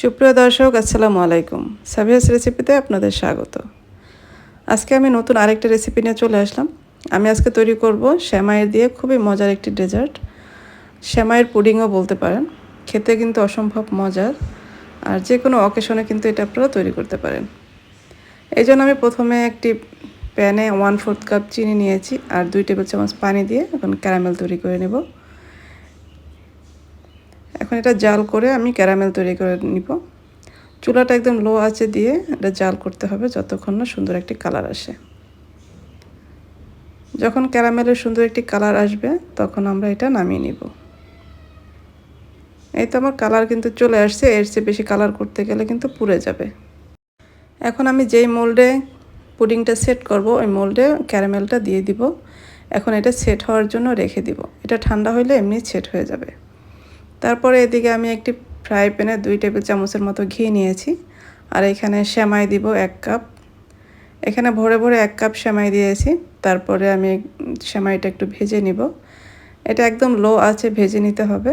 সুপ্রিয় দর্শক, আসসালামু আলাইকুম। সাবিয়াস রেসিপিতে আপনাদের স্বাগত। আজকে আমি নতুন আরেকটা রেসিপি নিয়ে চলে আসলাম। আমি আজকে তৈরি করব শ্যামাইয়ের দিয়ে খুবই মজার একটি ডেজার্ট। শ্যামাইয়ের পুডিংও বলতে পারেন। খেতে কিন্তু অসম্ভব মজার। আর যে কোনো অকেশনে কিন্তু এটা আপনারা তৈরি করতে পারেন। এই জন্য আমি প্রথমে একটি প্যানে ওয়ান ফোর্থ কাপ চিনি নিয়েছি আর দুই টেবিল চামচ পানি দিয়ে এখন ক্যারামেল তৈরি করে নেব। এখন এটা জাল করে আমি ক্যারামেল তৈরি করে নিব। চুলাটা একদম লো আছে দিয়ে এটা জাল করতে হবে যতক্ষণ না সুন্দর একটি কালার আসে। যখন ক্যারামেলের সুন্দর একটি কালার আসবে, তখন আমরা এটা নামিয়ে নিব। এই তো আমার কালার কিন্তু চলে আসছে, এর চেয়ে বেশি কালার করতে গেলে কিন্তু পুড়ে যাবে। এখন আমি যেই মোল্ডে পুডিংটা সেট করব, ওই মোল্ডে ক্যারামেলটা দিয়ে দিব। এখন এটা সেট হওয়ার জন্য রেখে দিব। এটা ঠান্ডা হলে এমনি সেট হয়ে যাবে। তারপরে এদিকে আমি একটি ফ্রাই প্যানে দুই টেবিল চামচের মতো ঘি নিয়েছি। আর এখানে সেমাই দিব এক কাপ। এখানে ভরে ভরে এক কাপ সেমাই দিয়েছি। তারপরে আমি সেমাইটা একটু ভেজে নিব। এটা একদম লো আছে ভেজে নিতে হবে।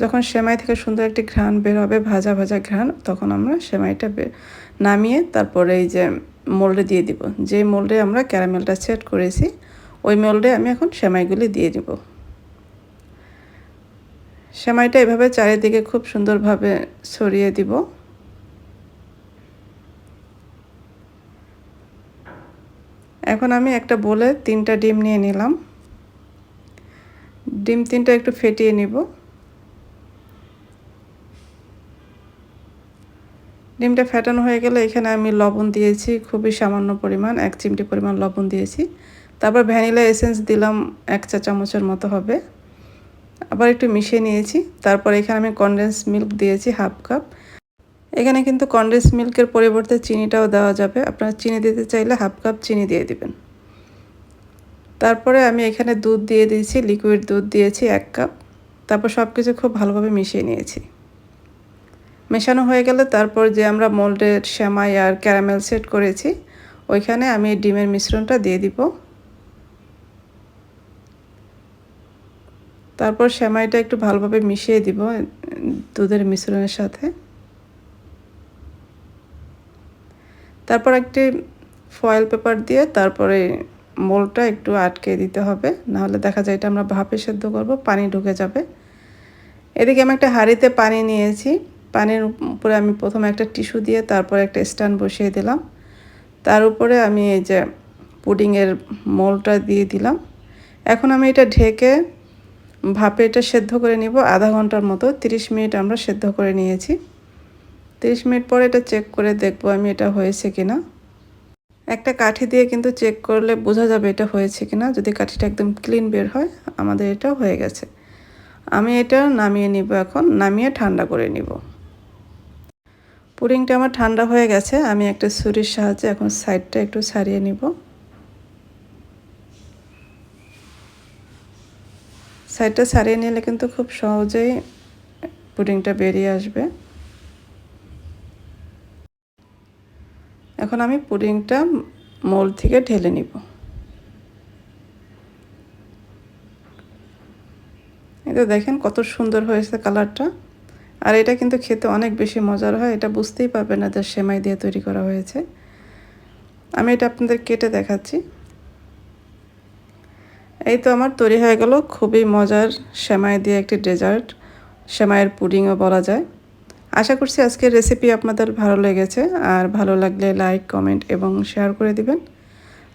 যখন সেমাই থেকে সুন্দর একটি ঘ্রাণ বের হবে, ভাজা ভাজা ঘ্রাণ, তখন আমরা সেমাইটা নামিয়ে তারপরে এই যে মোল্ডে দিয়ে দিব। যে মোল্ডে আমরা ক্যারামেলটা সেট করেছি, ওই মোল্ডে আমি এখন সেমাইগুলি দিয়ে দিব। সেমাইটা এভাবে চারিদিকে খুব সুন্দরভাবে ছড়িয়ে দিব। এখন আমি একটা বলে তিনটা ডিম নিয়ে নিলাম। ডিম তিনটা একটু ফেটিয়ে নিব। ডিমটা ফেটানো হয়ে গেলে এখানে আমি লবণ দিয়েছি, খুবই সামান্য পরিমাণ, এক চিমটি পরিমাণ লবণ দিয়েছি। তারপর ভ্যানিলা এসেন্স দিলাম এক চা চামচের মতো হবে। আবার একটু মিশিয়ে নিয়েছি। তারপর এখানে আমি কনডেন্স মিল্ক দিয়েছি হাফ কাপ এখানে কিন্তু কনডেন্স মিল্কের পরিবর্তে চিনিটাও দেওয়া যাবে। আপনারা চিনি দিতে চাইলে হাফ কাপ চিনি দিয়ে দিবেন। তারপরে আমি এখানে দুধ দিয়ে দিয়েছি লিকুইড দুধ দিয়েছি এক কাপ তারপর সব কিছু খুব ভালোভাবে মিশিয়ে নিয়েছি। মেশানো হয়ে গেলে তারপর যে আমরা মোল্ডের শ্যামাই আর ক্যারামেল সেট করেছি, ওইখানে আমি ডিমের মিশ্রণটা দিয়ে দিব। তারপর সেমাইটা একটু ভালোভাবে মিশিয়ে দিব দুধের মিশ্রণের সাথে। তারপর একটি ফয়েল পেপার দিয়ে তারপরে মোলটা একটু আটকে দিতে হবে, নাহলে দেখা যায় এটা আমরা ভাপে সেদ্ধ করব, পানি ঢুকে যাবে। এদিকে আমি একটা হাঁড়িতে পানি নিয়েছি, পানির উপরে আমি প্রথমে একটা টিস্যু দিয়ে তারপর একটা স্ট্যান্ড বসিয়ে দিলাম। তার উপরে আমি এই যে পুডিংয়ের মোলটা দিয়ে দিলাম। এখন আমি এটা ঢেকে ভাপে এটা সেদ্ধ করে নিব। আধা ঘণ্টার মতো 30 মিনিট আমরা সেদ্ধ করে নিয়েছি। 30 মিনিট পরে এটা চেক করে দেখব আমি এটা হয়েছে কিনা। একটা কাঠি দিয়ে কিন্তু চেক করলে বোঝা যাবে এটা হয়েছে কিনা। যদি কাঠিটা একদম ক্লিন বের হয়, আমাদের এটা হয়ে গেছে। আমি এটা নামিয়ে নিব এখন, নামিয়ে ঠান্ডা করে নিব। পুডিংটা আমার ঠান্ডা হয়ে গেছে, আমি একটা ছুরির সাহায্যে এখন সাইডটা একটু ছাড়িয়ে নিব। সাইডটা ছাড়িয়ে নিলে কিন্তু খুব সহজেই পুডিংটা বেরিয়ে আসবে। এখন আমি পুডিংটা মোল থেকে ঢেলে নিব। এটা দেখেন কত সুন্দর হয়েছে কালারটা। আর এটা কিন্তু খেতে অনেক বেশি মজার হয়, এটা বুঝতেই পারবে না যে সেমাই দিয়ে তৈরি করা হয়েছে। আমি এটা আপনাদের কেটে দেখাচ্ছি। এই তো আমার তৈরি হয়ে গেল খুবই মজার সেমাই দিয়ে একটি ডেজার্ট। সেমাইয়ের পুডিংও বলা যায়। আশা করছি আজকের রেসিপি আপনাদের ভালো লেগেছে। আর ভালো লাগলে লাইক কমেন্ট এবং শেয়ার করে দিবেন।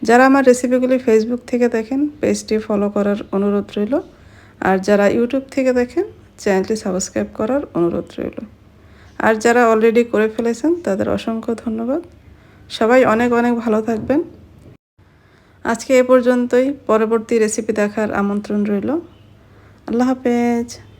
যারা আমার রেসিপিগুলি ফেসবুক থেকে দেখেন পেজটি ফলো করার অনুরোধ রইল। আর যারা ইউটিউব থেকে দেখেন চ্যানেলটি সাবস্ক্রাইব করার অনুরোধ রইল। আর যারা অলরেডি করে ফেলেছেন, তাদের অসংখ্য ধন্যবাদ। সবাই অনেক অনেক ভালো থাকবেন। আজকে এ পর্যন্তই। পরবর্তী রেসিপি দেখার আমন্ত্রণ রইল। আল্লাহ হাফেজ।